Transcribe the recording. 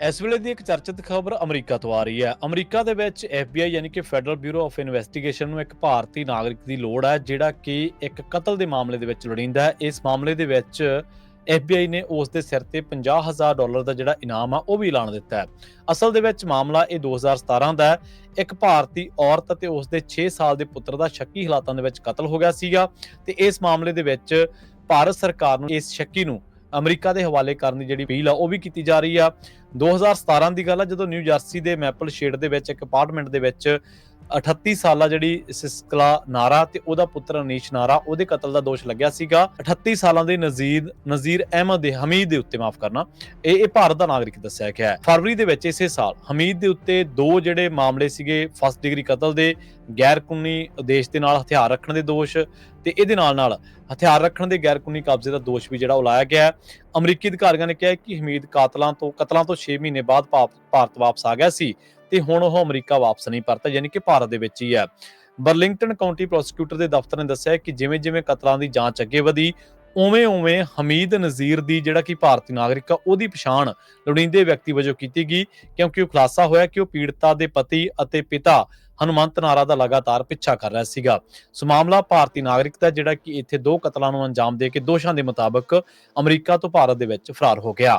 ਇਸ ਵੇਲੇ ਦੀ ਇੱਕ ਚਰਚਿਤ ਖਬਰ ਅਮਰੀਕਾ ਤੋਂ ਆ ਰਹੀ ਹੈ। ਅਮਰੀਕਾ ਦੇ ਵਿੱਚ FBI ਯਾਨੀ ਕਿ ਫੈਡਰਲ ਬਿਊਰੋ ਆਫ ਇਨਵੈਸਟੀਗੇਸ਼ਨ ਨੂੰ ਇੱਕ ਭਾਰਤੀ ਨਾਗਰਿਕ ਦੀ ਲੋੜ ਹੈ, ਜਿਹੜਾ ਕਿ ਇੱਕ ਕਤਲ ਦੇ ਮਾਮਲੇ ਦੇ ਵਿੱਚ ਲੋੜੀਂਦਾ ਹੈ। ਇਸ ਮਾਮਲੇ ਦੇ ਵਿੱਚ FBI ਨੇ ਉਸ ਦੇ ਸਿਰ ਤੇ 50000 ਡਾਲਰ ਦਾ ਜਿਹੜਾ ਇਨਾਮ ਆ, ਉਹ ਵੀ ਐਲਾਨ ਦਿੱਤਾ ਹੈ। ਅਸਲ ਦੇ ਵਿੱਚ ਮਾਮਲਾ ਇਹ 2017 ਦਾ ਹੈ। ਇੱਕ ਭਾਰਤੀ ਔਰਤ ਅਤੇ ਉਸ ਦੇ 6 ਸਾਲ ਦੇ ਪੁੱਤਰ ਦਾ ਸ਼ੱਕੀ ਹਾਲਾਤਾਂ ਦੇ ਵਿੱਚ ਕਤਲ ਹੋ ਗਿਆ ਸੀਗਾ ਤੇ ਇਸ ਮਾਮਲੇ ਦੇ ਵਿੱਚ ਭਾਰਤ ਸਰਕਾਰ ਨੂੰ ਇਸ ਸ਼ੱਕੀ ਨੂੰ ਅਮਰੀਕਾ ਦੇ ਹਵਾਲੇ ਕਰਨ ਦੀ ਜਿਹੜੀ ਅਪੀਲ ਆ, ਉਹ ਵੀ ਕੀਤੀ ਜਾ ਰਹੀ ਆ। 2017 ਦੀ ਗੱਲ ਆ, ਜਦੋਂ ਨਿਊ ਜਰਸੀ ਦੇ ਮੈਪਲ ਸ਼ੇਡ ਦੇ ਵਿੱਚ, ਇੱਕ ਅਪਾਰਟਮੈਂਟ ਦੇ ਵਿੱਚ 38 ਸਾਲਾ ਜਿਹੜੀ ਸਿਸਕਲਾ ਨਾਰਾ ਤੇ ਉਹਦਾ ਪੁੱਤਰ ਅਨੀਸ਼ ਨਾਰਾ, ਉਹਦੇ ਕਤਲ ਦਾ ਦੋਸ਼ ਲੱਗਿਆ ਸੀਗਾ। 38 ਸਾਲਾਂ ਦੇ ਨਜ਼ੀਰ ਨਜ਼ੀਰ ਅਹਿਮਦ ਦੇ ਹਮੀਦ ਦੇ ਉੱਤੇ ਮਾਫ ਕਰਨਾ। ਇਹ ਇਹ ਭਾਰਤ ਦਾ ਨਾਗਰਿਕ ਦੱਸਿਆ ਗਿਆ ਹੈ। ਫਰਵਰੀ ਦੇ ਵਿੱਚ ਇਸੇ ਸਾਲ ਹਮੀਦ ਦੇ ਉੱਤੇ ਦੋ ਜਿਹੜੇ ਮਾਮਲੇ ਸੀਗੇ ਫਸਟ ਡਿਗਰੀ ਕਤਲ ਦੇ ਗੈਰ ਕਾਨੂੰਨੀ ਉਦੇਸ਼ ਦੇ ਨਾਲ ਹਥਿਆਰ ਰੱਖਣ ਦੇ ਦੋਸ਼ ਤੇ ਇਹਦੇ ਨਾਲ ਨਾਲ ਹਥਿਆਰ ਰੱਖਣ ਦੇ ਗੈਰ ਕਾਨੂੰਨੀ ਕਬਜ਼ੇ ਦਾ ਦੋਸ਼ ਵੀ ਜਿਹੜਾ ਉਹ ਲਾਇਆ ਗਿਆ ਹੈ। ਅਮਰੀਕੀ ਅਧਿਕਾਰੀਆਂ ਨੇ ਕਿਹਾ ਕਿ ਹਮੀਦ ਕਾਤਲਾਂ ਤੋਂ, ਕਤਲਾਂ ਤੋਂ 6 ਮਹੀਨੇ ਬਾਅਦ ਭਾ- ਭਾਰਤ ਵਾਪਸ ਆ ਗਿਆ ਸੀ। ਤੇ ਹੁਣ ਉਹ ਅਮਰੀਕਾ ਵਾਪਸ ਨਹੀਂ ਪਰਤਾ, ਯਾਨੀ ਕਿ ਭਾਰਤ ਦੇ ਵਿੱਚ ਹੀ ਹੈ। ਬਰਲਿੰਗਟਨ ਕਾਉਂਟੀ ਪ੍ਰੋਸੀਕਿਊਟਰ ਦੇ ਦਫ਼ਤਰ ਨੇ ਦੱਸਿਆ ਕਿ ਜਿਵੇਂ ਜਿਵੇਂ ਕਤਲਾਂ ਦੀ ਜਾਂਚ ਅੱਗੇ ਵਧੀ ਉਵੇਂ ਉਵੇਂ ਹਮੀਦ ਨਜ਼ੀਰ ਦੀ ਜਿਹੜਾ ਕਿ ਭਾਰਤੀ ਨਾਗਰਿਕ ਆ, ਉਹਦੀ ਪਛਾਣ ਲੋੜੀਂਦੇ ਵਿਅਕਤੀ ਵਜੋਂ ਕੀਤੀ ਗਈ, ਕਿਉਂਕਿ ਉਹ ਖੁਲਾਸਾ ਹੋਇਆ ਕਿ ਉਹ ਪੀੜਤਾ ਦੇ ਪਤੀ ਅਤੇ ਪਿਤਾ ਹਨੂਮੰਤ ਨਾਰਾ ਦਾ ਲਗਾਤਾਰ ਪਿੱਛਾ ਕਰ ਰਿਹਾ ਸੀਗਾ। ਸੋ ਮਾਮਲਾ ਭਾਰਤੀ ਨਾਗਰਿਕ ਦਾ ਜਿਹੜਾ ਕਿ ਇੱਥੇ ਦੋ ਕਤਲਾਂ ਨੂੰ ਅੰਜਾਮ ਦੇ ਕੇ ਦੋਸ਼ਾਂ ਦੇ ਮੁਤਾਬਕ ਅਮਰੀਕਾ ਤੋਂ ਭਾਰਤ ਦੇ ਵਿੱਚ ਫਰਾਰ ਹੋ ਗਿਆ।